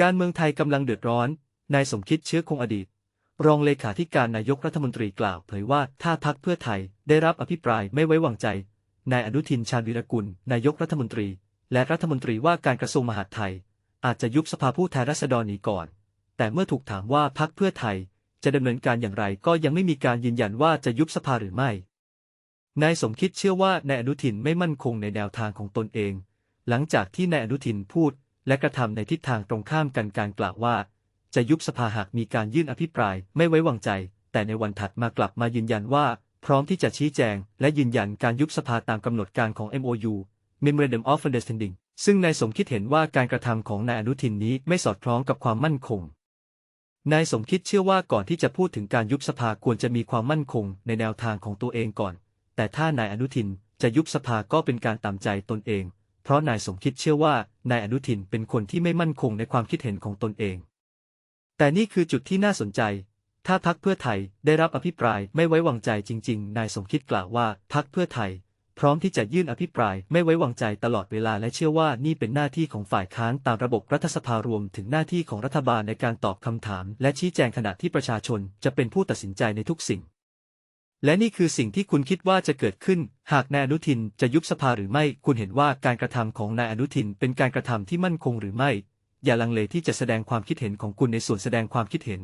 การเมืองไทยกำลังเดือดร้อน นายสมคิดเชื้อคงอดีต รองเลขาธิการนายกรัฐมนตรีกล่าวเผยว่าถ้าพักเพื่อไทยได้รับอภิปรายไม่ไว้วางใจ นายอนุทินชาญวิรกุล นายกรัฐมนตรี และรัฐมนตรีว่าการกระทรวงมหาดไทย อาจจะยุบสภาผู้แทนราษฎรหนีก่อน แต่เมื่อถูกถามว่าพักเพื่อไทยจะดำเนินการอย่างไรก็ยังไม่มีการยืนยันว่าจะยุบสภาหรือไม่ นายสมคิดเชื่อว่านายอนุทินไม่มั่นคงในแนวทางของตนเอง หลังจากที่นายอนุทินพูด และกระทำในทิศทางตรงข้ามกันการกล่าวว่า จะยุบสภาหากมีการยื่นอภิปรายไม่ไว้วางใจ แต่ในวันถัดมากลับมายืนยันว่า พร้อมที่จะชี้แจง และยืนยันการยุบสภาตามกำหนดการของ MOU Memorandum of Understanding ซึ่งนายสมคิดเห็นว่าการกระทำของนายอนุทินนี้ไม่สอดคล้องกับความมั่นคง นายสมคิดเชื่อว่าก่อนที่จะพูดถึงการยุบสภาควรจะมีความมั่นคงในแนวทางของตัวเองก่อน แต่ถ้านายอนุทินจะยุบสภาก็เป็นการตามใจตนเอง ราะนายสมคิดเชื่อว่านายอนุทินเป็นคนที่ไม่มั่นคงในความคิดเห็นของตนเอง แต่นี่คือจุดที่น่าสนใจ ถ้าพักเพื่อไทยได้รับอภิปรายไม่ไว้วางใจจริง ๆ นายสมคิดกล่าวว่าพักเพื่อไทย พร้อมที่จะยื่นอภิปรายไม่ไว้วางใจตลอดเวลาและเชื่อว่านี่เป็นหน้าที่ของฝ่ายค้านตามระบบรัฐสภารวมถึงหน้าที่ของรัฐบาลในการตอบคำถาม และชี้แจงขณะที่ประชาชนจะเป็นผู้ตัดสินใจในทุกสิ่ง และนี่คือสิ่งที่คุณคิดว่าจะเกิดขึ้น หากนายอนุทินจะยุบสภาหรือไม่ คุณเห็นว่าการกระทำของนายอนุทินเป็นการกระทำที่มั่นคงหรือไม่ อย่าลังเลที่จะแสดงความคิดเห็นของคุณในส่วนแสดงความคิดเห็น